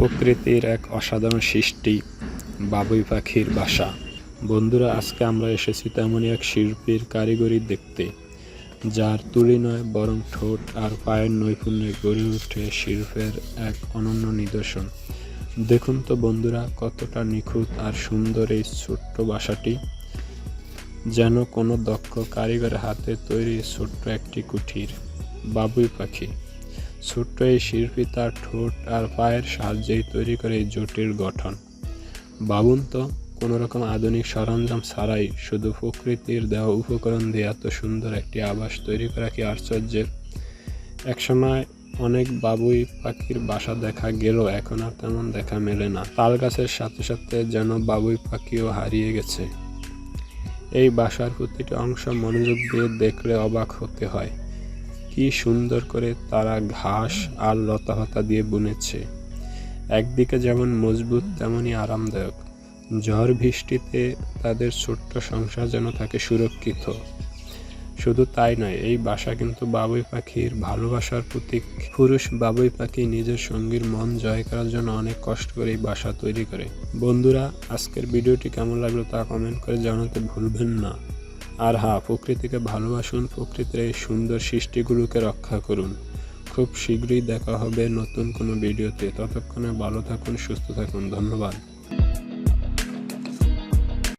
প্রকৃতির এক অসাধারণ সৃষ্টি, বাবুই পাখির বাসা। বন্ধুরা, আজকে আমরা এসেছি তেমনই এক শিল্পীর কারিগরি দেখতে, যার তুলি নয়, বরং ঠোঁট আর পায়ের নৈপুণ্যে গড়ে ওঠে শিল্পের এক অনন্য নিদর্শন। দেখুন তো বন্ধুরা, কতটা নিখুঁত আর সুন্দর এই ছোট্ট বাসাটি, যেন কোনো দক্ষ কারিগরের হাতে তৈরি ছোট্ট একটি কুঠির, বাবুই পাখি। ছোট্ট এই শিল্পী তার ঠোঁট আর পায়ের সাহায্যেই তৈরি করে এই জটিল গঠন। বাবুন তো কোনো রকম আধুনিক সরঞ্জাম ছাড়াই শুধু প্রকৃতির দেওয়া উপকরণ দিয়ে এত সুন্দর একটি আবাস তৈরি করা কি আশ্চর্যের একসময় অনেক বাবুই পাখির বাসা দেখা গেলেও এখন আর তেমন দেখা মেলে না। তাল গাছের সাথে সাথে যেন বাবুই পাখিও হারিয়ে গেছে। এই বাসার প্রতিটি অংশ মনোযোগ দিয়ে দেখলে অবাক হতে হয়। কি সুন্দর করে তারা ঘাস আর লতাপাতা দিয়ে বুনেছে। একদিকে যেমন মজবুত তেমনই আরামদায়ক। ঝড় বৃষ্টিতে তাদের ছোট্ট সংসার যেন থাকে সুরক্ষিত। শুধু তাই নয়, এই বাসা কিন্তু বাবুই পাখির ভালোবাসার প্রতীক। পুরুষ বাবুই পাখি নিজের সঙ্গীর মন জয় করার জন্য অনেক কষ্ট করে এই বাসা তৈরি করে। বন্ধুরা, আজকের ভিডিওটি কেমন লাগল তা কমেন্ট করে জানাতে ভুলবেন না। আর হা, প্রকৃতিকে ভালোবাসুন, প্রকৃতির এই সুন্দর সৃষ্টিগুলোকে রক্ষা করুন। খুব শীঘ্রই দেখা হবে নতুন কোনো ভিডিওতে। ততক্ষণে ভালো থাকুন, সুস্থ থাকুন। ধন্যবাদ।